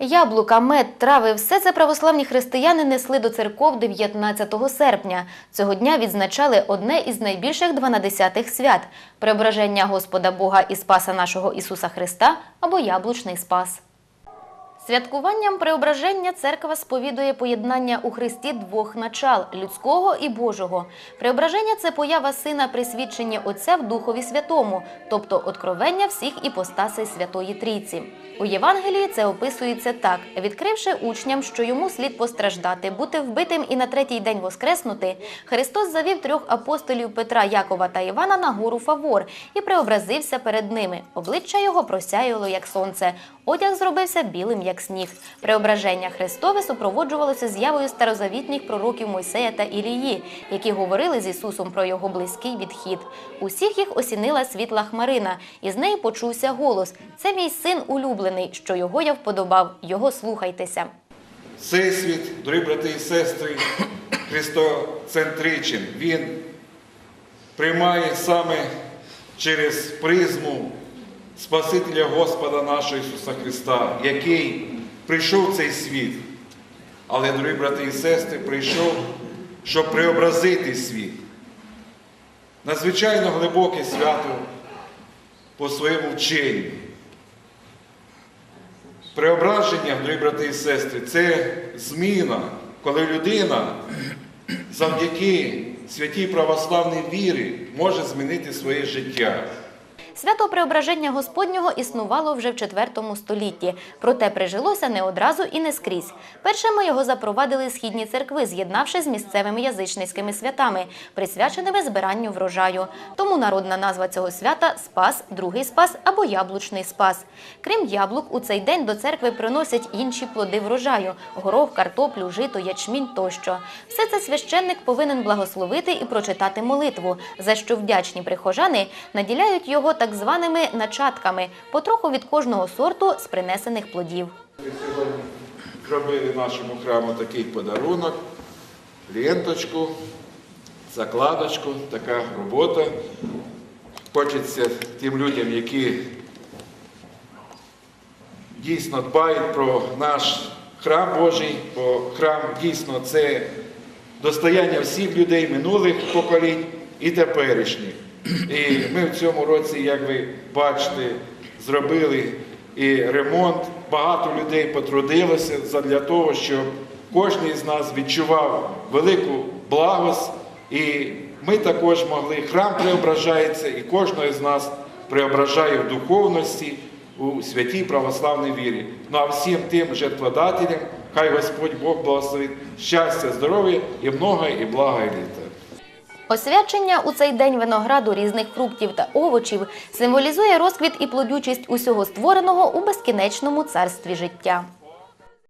Яблука, мед, трави – все це православні християни несли до церков 19 серпня. Цього дня відзначали одне із найбільших дванадесятих свят – преображення Господа Бога і Спаса нашого Ісуса Христа або Яблучний Спас. Святкуванням преображення церква сповідує поєднання у Христі двох начал – людського і Божого. Преображення – це поява Сина при свідченні Отця в Духові Святому, тобто откровення всіх іпостасей Святої Трійці. У Євангелії це описується так. Відкривши учням, що йому слід постраждати, бути вбитим і на третій день воскреснути, Христос завів трьох апостолів Петра, Якова та Івана на гору Фавор і преобразився перед ними. Обличчя його просяяло, як сонце, одяг зробився білим, як сніг. Преображення Христове супроводжувалося з'явою старозавітніх пророків Мойсея та Ілії, які говорили з Ісусом про його близький відхід. Усіх їх осінила світла хмарина, і з неї почувся голос: Це мій син улюблений, що його я вподобав. Його слухайтеся. Цей світ, дорогі брати і сестри, христоцентричен. Він приймає саме через призму Спасителя Господа нашого Ісуса Христа, який прийшов в цей світ. Але, дорогі брати і сестри, прийшов, щоб преобразити світ. Надзвичайно глибоке свято по своєму вченню. Преображення, дорогі брати і сестри, це зміна, коли людина завдяки святій православній вірі може змінити своє життя. Свято Преображення Господнього існувало вже в IV столітті, проте прижилося не одразу і не скрізь. Першими його запровадили східні церкви, з'єднавши з місцевими язичницькими святами, присвяченими збиранню врожаю. Тому народна назва цього свята Спас, Другий Спас або Яблучний Спас. Крім яблук, у цей день до церкви приносять інші плоди врожаю – горох, картоплю, жито, ячмінь тощо. Все це священник повинен благословити і прочитати молитву, за що вдячні прихожани наділяють його так званими начатками, потроху від кожного сорту з принесених плодів. Ми сьогодні зробили нашому храму такий подарунок, ленточку, закладочку, така робота. Хочеться тим людям, які дійсно дбають про наш храм Божий, бо храм дійсно це достояння всіх людей минулих поколінь і теперішніх. І ми в цьому році, як ви бачите, зробили і ремонт. Багато людей потрудилося для того, щоб кожен із нас відчував велику благость, і ми також могли. Храм преображається, і кожного з нас преображає в духовності, у святій православній вірі. Ну а всім тим жертводателям, хай Господь Бог благословить щастя, здоров'я і много, і блага і літа. Освячення у цей день винограду різних фруктів та овочів символізує розквіт і плодючість усього створеного у безкінечному царстві життя.